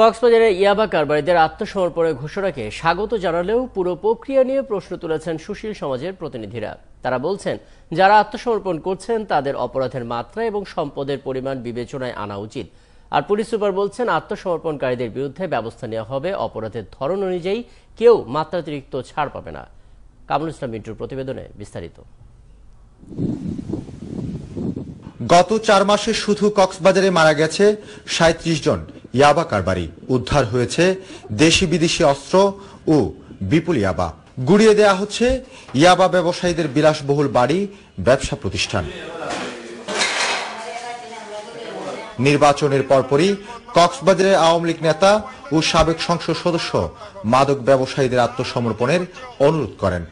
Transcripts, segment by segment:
কক্সবাজারে ইয়াবা কারবারিদের আত্মসমর্পণের ঘোষণাকে স্বাগত জানালেও পুরো প্রক্রিয়া নিয়ে প্রশ্ন তুলেছেন সুশীল সমাজের প্রতিনিধিরা। তারা বলছেন, যারা আত্মসমর্পণ করছেন তাদের অপরাধের মাত্রা এবং সম্পদের পরিমাণ বিবেচনায় আনা উচিত। আর পুলিশ সুপার বলছেন, আত্মসমর্পণকারীদের বিরুদ্ধে ব্যবস্থা নেওয়া হবে, অপরাধের ধরন অনুযায়ী কেউ মাত্রাতিরিক্ত ছাড় পাবে না। কামরুল ইসলাম মিন্টুর প্রতিবেদনে বিস্তারিত। গত চার মাসে শুধু কক্সবাজারে মারা গেছে সাঁত্রিশ জন। ইয়াবা কারবারি উদ্ধার হয়েছে দেশি বিদেশি অস্ত্র ও বিপুল ইয়াবা। গুড়িয়ে দেয়া হচ্ছে ইয়াবা ব্যবসায়ীদের বিলাসবহুল বাড়ি, ব্যবসা প্রতিষ্ঠান। নির্বাচনের পরপরই কক্সবাজারের আওয়ামী লীগ নেতা ও সাবেক সংসদ সদস্য মাদক ব্যবসায়ীদের আত্মসমর্পণের অনুরোধ করেন।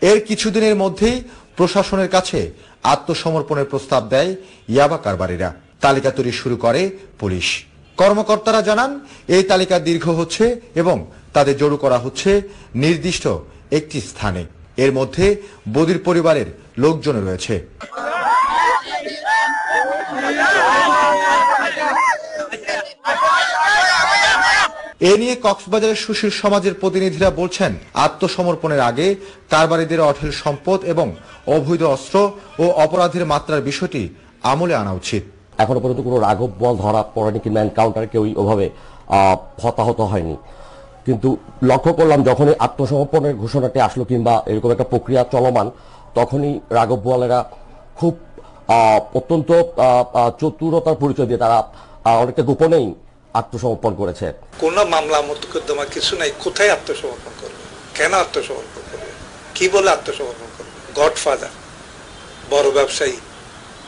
এর কিছুদিনের মধ্যেই প্রশাসনের কাছে আত্মসমর্পণের প্রস্তাব দেয় ইয়াবা কারবারিরা। তালিকা তৈরি শুরু করে পুলিশ। কর্মকর্তারা জানান, এই তালিকা দীর্ঘ হচ্ছে এবং তাদের জড়ো করা হচ্ছে নির্দিষ্ট একটি স্থানে। এর মধ্যে বদির পরিবারের লোকজন রয়েছে। এ নিয়ে কক্সবাজারের সুশীল সমাজের প্রতিনিধিরা বলছেন, আত্মসমর্পণের আগে কারবারিদের অঢেল সম্পদ এবং অবৈধ অস্ত্র ও অপরাধের মাত্রার বিষয়টি আমলে আনা উচিত। এখনও পর্যন্ত কোনো রাঘব বল ধরা পড়েনি কিংবা এনকাউন্টার কেউই ওভাবে হতাহত হয়নি। কিন্তু লক্ষ্য করলাম যখনই আত্মসমর্পণের ঘোষণাটি আসলো কিংবা এরকম একটা প্রক্রিয়া চলমান, তখনই রাঘব বোয়ালেরা খুব অত্যন্ত চতুরতার পরিচয় দিয়ে তারা অনেকটা গোপনেই আত্মসমর্পণ করেছে। কোন মামলা মোকদ্দমা কিছু নাই কোথায় আত্মসমর্পণ করবে? কেন আত্মসমর্পণ করবে? কি বলে আত্মসমর্পণ করবে? গডফাদার বড় ব্যবসায়ী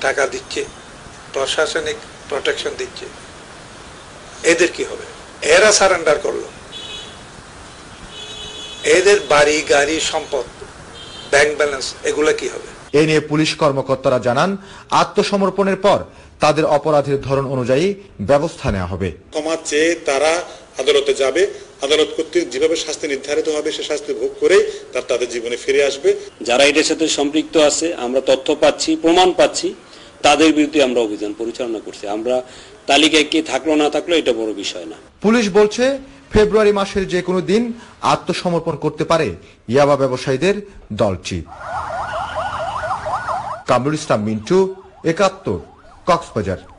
টাকা দিচ্ছে প্রশাসনিক প্রোটেকশন দিচ্ছে। এদের কি হবে? এরা সারেন্ডার করল। এদের বাড়ি গাড়ি সম্পদ ব্যাংক ব্যালেন্স এগুলো কি হবে? এ নিয়ে পুলিশ কর্মকর্তারা জানান আত্মসমর্পণের পর তাদের অপরাধের ধরন অনুযায়ী ব্যবস্থা নেওয়া হবে। ক্ষমা চেয়ে তারা আদালতে যাবে। আদালত কর্তৃক যেভাবে শাস্তি নির্ধারিত হবে সে শাস্তি ভোগ করে তার তাদের জীবনে ফিরে আসবে। যারা এটার সাথে সম্পৃক্ত আছে আমরা তথ্য পাচ্ছি প্রমাণ পাচ্ছি তাদের বিরুদ্ধে আমরা অভিযান পরিচালনা করছি। আমরা তালিকায় কে থাকল না থাকল এটা বড় বিষয় না। পুলিশ বলছে ফেব্রুয়ারি মাসের যে কোনো দিন আত্মসমর্পণ করতে পারে ইয়াবা ব্যবসায়ীদের দলটি। কামরুল ইসলাম মিন্টু একাত্তর। কক্সবাজার